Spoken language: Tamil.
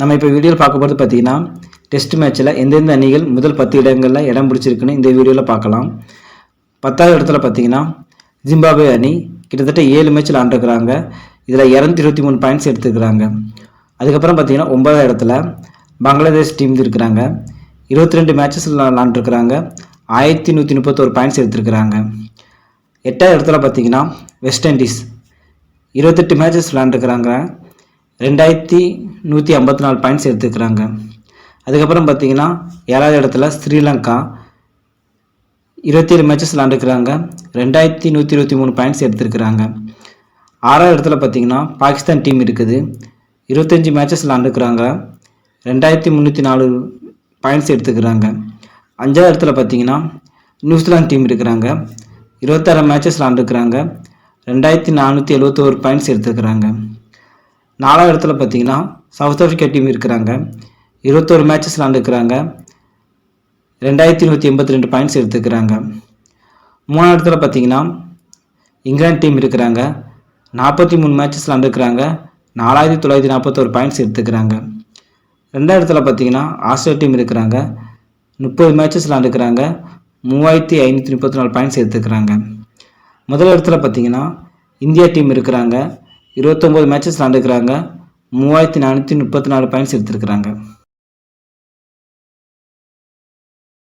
நம்ம இப்போ வீடியோவில் பார்க்க போகிறது பார்த்தீங்கன்னா டெஸ்ட் மேட்ச்சில் எந்தெந்த அணிகள் முதல் பத்து இடங்களில் இடம் பிடிச்சிருக்குன்னு இந்த வீடியோவில் பார்க்கலாம். பத்தாவது இடத்துல பார்த்தீங்கன்னா ஜிம்பாப்வே அணி கிட்டத்தட்ட ஏழு மேட்ச்சில் ஆண்டுருக்கிறாங்க. இதில் இரநூத்தி இருபத்தி மூணு பாயிண்ட்ஸ் எடுத்துக்கிறாங்க அதுக்கப்புறம் பார்த்தீங்கன்னா ஒன்பதாவது இடத்துல பங்களாதேஷ் டீம் இருக்கிறாங்க. இருபத்தி ரெண்டு மேட்சஸில் விளாண்டுருக்கிறாங்க ஆயிரத்தி நூற்றி முப்பத்தோரு பாயிண்ட்ஸ் எடுத்துருக்கிறாங்க. எட்டாவது இடத்துல பார்த்தீங்கன்னா வெஸ்ட் இண்டீஸ் இருபத்தெட்டு மேட்சஸ் விளாண்டுருக்குறாங்க ரெண்டாயிரத்தி நூற்றி ஐம்பத்தி நாலு பாயிண்ட்ஸ் எடுத்துக்கிறாங்க அதுக்கப்புறம் பார்த்தீங்கன்னா ஏழாவது இடத்துல ஸ்ரீலங்கா இருபத்தேழு மேட்சஸ் விளாண்டுக்கிறாங்க ரெண்டாயிரத்தி நூற்றி இருபத்தி மூணு பாயிண்ட்ஸ் எடுத்திருக்கிறாங்க. ஆறாவது இடத்துல பார்த்தீங்கன்னா பாகிஸ்தான் டீம் இருக்குது. இருபத்தஞ்சி மேட்சஸ் விளாண்டுக்கிறாங்க ரெண்டாயிரத்தி முந்நூற்றி நாலு பாயிண்ட்ஸ் எடுத்துக்கிறாங்க அஞ்சாவது இடத்துல பார்த்தீங்கன்னா நியூசிலாந்து டீம் இருக்கிறாங்க. இருபத்தாறு மேட்சஸ் விளாண்டுக்கிறாங்க ரெண்டாயிரத்தி நானூற்றி எழுபத்தோரு பாயிண்ட்ஸ் எடுத்துக்கிறாங்க நாலாவது இடத்துல பார்த்தீங்கன்னா சவுத் ஆஃப்ரிக்கா டீம் இருக்கிறாங்க. இருபத்தோரு மேட்சஸ் விளாண்டுக்கிறாங்க ரெண்டாயிரத்தி நூற்றி எண்பத்தி ரெண்டு பாயிண்ட்ஸ் எடுத்துக்கிறாங்க. மூணாவது இடத்துல பார்த்தீங்கன்னா இங்கிலாந்து டீம் இருக்கிறாங்க. நாற்பத்தி மூணு மேட்சஸ் விளாண்டுக்கிறாங்க நாலாயிரத்தி தொள்ளாயிரத்தி நாற்பத்தோரு பாயிண்ட்ஸ் எடுத்துக்கிறாங்க. ரெண்டாவது இடத்துல பார்த்தீங்கன்னா ஆஸ்திரேலியா டீம் இருக்கிறாங்க. முப்பது மேட்சஸ் விளாண்டுக்கிறாங்க மூவாயிரத்தி ஐநூற்றி முப்பத்தி நாலு பாயிண்ட்ஸ் எடுத்துக்கிறாங்க. முதல் இடத்துல பார்த்தீங்கன்னா இந்தியா டீம் இருக்கிறாங்க. இருபத்தொம்போது மேட்சஸ் விளாண்டுக்கிறாங்க மூவாயிரத்தி நானூற்றி முப்பத்தி நாலு பாயிண்ட்ஸ் எடுத்திருக்கிறாங்க.